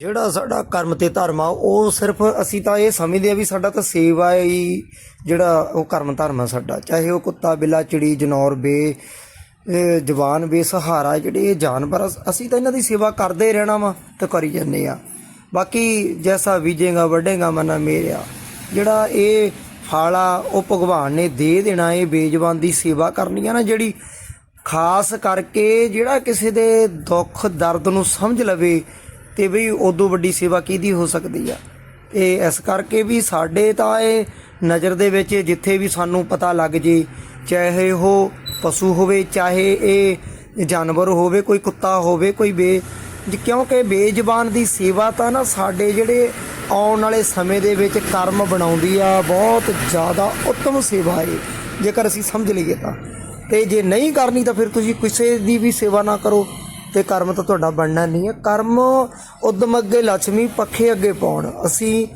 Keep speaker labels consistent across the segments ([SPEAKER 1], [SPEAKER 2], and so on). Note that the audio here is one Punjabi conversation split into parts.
[SPEAKER 1] ਜਿਹੜਾ ਸਾਡਾ ਕਰਮ ਤੇ ਧਰਮ ਆ ਉਹ ਸਿਰਫ ਅਸੀਂ ਤਾਂ ਇਹ ਸਮਝਦੇ ਆ ਵੀ ਸਾਡਾ ਤਾਂ ਸੇਵਾ ਹੀ ਜਿਹੜਾ ਉਹ ਕਰਮ ਧਰਮ ਆ ਸਾਡਾ। ਚਾਹੇ ਉਹ ਕੁੱਤਾ ਬਿੱਲਾ ਚਿੜੀ ਜਨੌਰ ਬੇ ਜਵਾਨ ਬੇਸਹਾਰਾ ਜਿਹੜੇ ਇਹ ਜਾਨਵਰ ਆ, ਅਸੀਂ ਤਾਂ ਇਹਨਾਂ ਦੀ ਸੇਵਾ ਕਰਦੇ ਰਹਿਣਾ ਵਾ ਤੇ ਕਰੀ ਜਾਂਦੇ ਆ। ਬਾਕੀ ਜੈਸਾ ਬੀਜੇਗਾ ਵੱਡੇਗਾ ਮਨਾ ਮੇਰਿਆ। ਜਿਹੜਾ ਇਹ ਫਾਲਾ ਉਹ ਭਗਵਾਨ ਨੇ ਦੇ ਦੇਣਾ ਇਹ ਬੇਜਵਾਨ ਦੀ ਸੇਵਾ ਕਰਨੀ ਆ ਨਾ ਜਿਹੜੀ ਖਾਸ ਕਰਕੇ ਜਿਹੜਾ ਕਿਸੇ ਦੇ ਦੁੱਖ ਦਰਦ ਨੂੰ ਸਮਝ ਲਵੇ ਤੇ ਵੀ ਉਦੋਂ ਵੱਡੀ ਸੇਵਾ ਕਿਹਦੀ ਹੋ ਸਕਦੀ ਆ? ਤੇ ਇਸ ਕਰਕੇ ਵੀ ਸਾਡੇ ਤਾਂ ਇਹ ਨਜ਼ਰ ਦੇ ਵਿੱਚ ਜਿੱਥੇ ਵੀ ਸਾਨੂੰ ਪਤਾ ਲੱਗ ਜੇ, ਚਾਹੇ ਉਹ ਪਸ਼ੂ ਹੋਵੇ, ਚਾਹੇ ਇਹ ਜਾਨਵਰ ਹੋਵੇ, ਕੋਈ ਕੁੱਤਾ ਹੋਵੇ, ਕੋਈ ਬੇ, ਕਿਉਂਕਿ ਬੇਜ਼ਬਾਨ ਦੀ ਸੇਵਾ ਤਾਂ ਨਾ ਸਾਡੇ ਜਿਹੜੇ ਆਉਣ ਵਾਲੇ ਸਮੇਂ ਦੇ ਵਿੱਚ ਕਰਮ ਬਣਾਉਂਦੀ ਆ, ਬਹੁਤ ਜ਼ਿਆਦਾ ਉੱਤਮ ਸੇਵਾ ਹੈ ਜੇਕਰ ਅਸੀਂ ਸਮਝ ਲਈਏ ਤਾਂ। ਤੇ ਜੇ ਨਹੀਂ ਕਰਨੀ ਤਾਂ ਫਿਰ ਤੁਸੀਂ ਕਿਸੇ ਦੀ ਵੀ ਸੇਵਾ ਨਾ ਕਰੋ। ਤੇ ਕਰਮ ਤਾਂ ਤੁਹਾਡਾ ਬਣਨਾ ਨਹੀਂ ਹੈ। ਕਰਮ ਉਦਮ ਅੱਗੇ ਲక్ష్ਮੀ ਪੱਖੇ ਅੱਗੇ ਪਾਉਣ। ਅਸੀਂ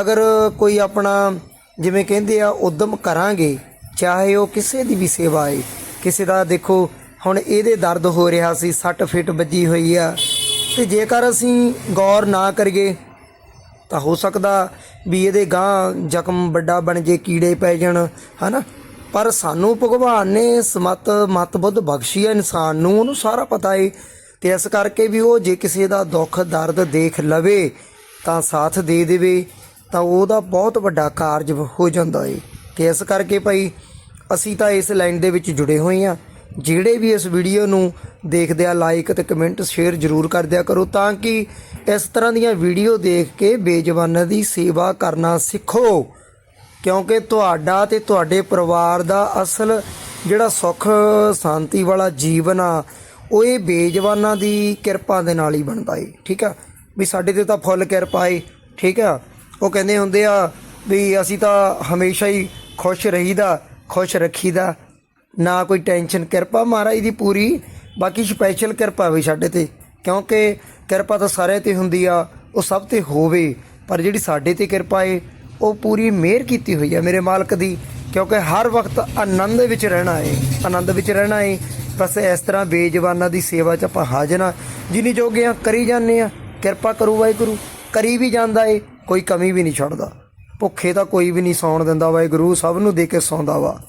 [SPEAKER 1] ਅਗਰ ਕੋਈ ਆਪਣਾ ਜਿਵੇਂ ਕਹਿੰਦੇ ਆ, ਉਦਮ ਕਰਾਂਗੇ, ਚਾਹੇ ਉਹ ਕਿਸੇ ਦੀ ਵੀ ਸੇਵਾ ਹੈ ਕਿਸੇ ਦਾ ਦੇਖੋ, ਹੁਣ ਇਹਦੇ ਦਰਦ ਹੋ ਰਿਹਾ ਸੀ, ਸੱਟ ਫਿੱਟ ਵੱਜੀ ਹੋਈ ਆ। ਤੇ ਜੇਕਰ ਅਸੀਂ ਗੌਰ ਨਾ ਕਰੀਏ, ਤਾਂ ਹੋ ਸਕਦਾ ਵੀ ਇਹਦੇ ਗਾਂ ਜ਼ਖਮ ਵੱਡਾ ਬਣ ਜੇ, ਕੀੜੇ ਪੈ ਜਾਣ, ਹਨਾ? ਪਰ ਸਾਨੂੰ ਭਗਵਾਨ ਨੇ ਸਮਤ ਮਤ ਬੁੱਧ ਬਖਸ਼ੀ ਹੈ ਇਨਸਾਨ ਨੂੰ, ਉਹਨੂੰ ਸਾਰਾ ਪਤਾ ਏ। ਤੇ ਇਸ ਕਰਕੇ ਵੀ ਉਹ ਜੇ ਕਿਸੇ ਦਾ ਦੁੱਖ, ਦਰਦ ਦੇਖ ਲਵੇ, ਤਾਂ ਸਾਥ ਦੇ ਦੇਵੇ, ਤਾਂ ਉਹਦਾ ਬਹੁਤ ਵੱਡਾ ਕਾਰਜ ਹੋ ਜਾਂਦਾ ਏ। ਤੇ ਇਸ ਕਰਕੇ ਭਾਈ, ਅਸੀਂ ਤਾਂ ਇਸ ਲਾਈਨ ਦੇ ਵਿੱਚ ਜੁੜੇ ਹੋਏ ਆ ਜਿਹੜੇ ਵੀ ਇਸ ਵੀਡੀਓ ਨੂੰ ਦੇਖਦੇ ਆ ਲਾਈਕ ਤੇ ਕਮੈਂਟ ਸ਼ੇਅਰ ਜ਼ਰੂਰ ਕਰ ਦਿਆ ਕਰੋ, ਤਾਂ ਕਿ ਇਸ ਤਰ੍ਹਾਂ ਦੀਆਂ ਵੀਡੀਓ ਦੇਖ ਕੇ ਬੇਜਵਾਨਾਂ ਦੀ ਸੇਵਾ ਕਰਨਾ ਸਿੱਖੋ। ਕਿਉਂਕਿ ਤੁਹਾਡਾ ਤੇ ਤੁਹਾਡੇ ਪਰਿਵਾਰ ਦਾ ਅਸਲ ਜਿਹੜਾ ਸੁੱਖ, ਸ਼ਾਂਤੀ ਵਾਲਾ ਜੀਵਨ ਆ, ਉਹ ਇਹ ਬੇਜਵਾਨਾਂ ਦੀ ਕਿਰਪਾ ਦੇ ਨਾਲ ਹੀ ਬਣਦਾ ਏ, ਠੀਕ ਆ? ਵੀ ਸਾਡੇ ਤੇ ਤਾਂ ਫੁੱਲ ਕਿਰਪਾ ਏ, ਠੀਕ ਆ? ਉਹ ਕਹਿੰਦੇ ਹੁੰਦੇ ਆ ਵੀ ਅਸੀਂ ਤਾਂ ਹਮੇਸ਼ਾ ਹੀ ਖੁਸ਼ ਰਹੀਦਾ, ਖੁਸ਼ ਰੱਖੀਦਾ। ਨਾ ਕੋਈ ਟੈਨਸ਼ਨ, ਕਿਰਪਾ ਮਹਾਰਾਜ ਦੀ ਪੂਰੀ, ਬਾਕੀ ਸਪੈਸ਼ਲ ਕਿਰਪਾ ਵੀ ਸਾਡੇ ਤੇ। ਕਿਉਂਕਿ ਕਿਰਪਾ ਤਾਂ ਸਾਰਿਆਂ ਤੇ ਹੁੰਦੀ ਆ, ਉਹ ਸਭ ਤੇ ਹੋਵੇ, ਪਰ ਜਿਹੜੀ ਸਾਡੇ ਤੇ ਕਿਰਪਾ ਏ ਉਹ ਪੂਰੀ ਮਿਹਰ ਕੀਤੀ ਹੋਈ ਆ ਮੇਰੇ ਮਾਲਕ ਦੀ, ਕਿਉਂਕਿ ਹਰ ਵਕਤ ਆਨੰਦ ਵਿੱਚ ਰਹਿਣਾ ਹੈ ਆਨੰਦ ਵਿੱਚ ਰਹਿਣਾ ਏ। ਬਸ ਇਸ ਤਰ੍ਹਾਂ ਬੇਜਵਾਨਾਂ ਦੀ ਸੇਵਾ 'ਚ ਆਪਾਂ ਹਾਜ਼ਰ ਹਾਂ। ਜਿਨੀ ਜੋਗੇ ਆ ਕਰੀ ਜਾਂਦੇ ਆ ਕਿਰਪਾ ਕਰੂ ਵਾਹਿਗੁਰੂ, ਕਰੀ ਵੀ ਜਾਂਦਾ ਏ, ਕੋਈ ਕਮੀ ਵੀ ਨਹੀਂ ਛੱਡਦਾ। ਭੁੱਖੇ ਤਾਂ ਕੋਈ ਵੀ ਨਹੀਂ ਸੌਣ ਦਿੰਦਾ ਵਾਹਿਗੁਰੂ, ਸਭ ਨੂੰ ਦੇ ਕੇ ਸੌਂਦਾ ਵਾ।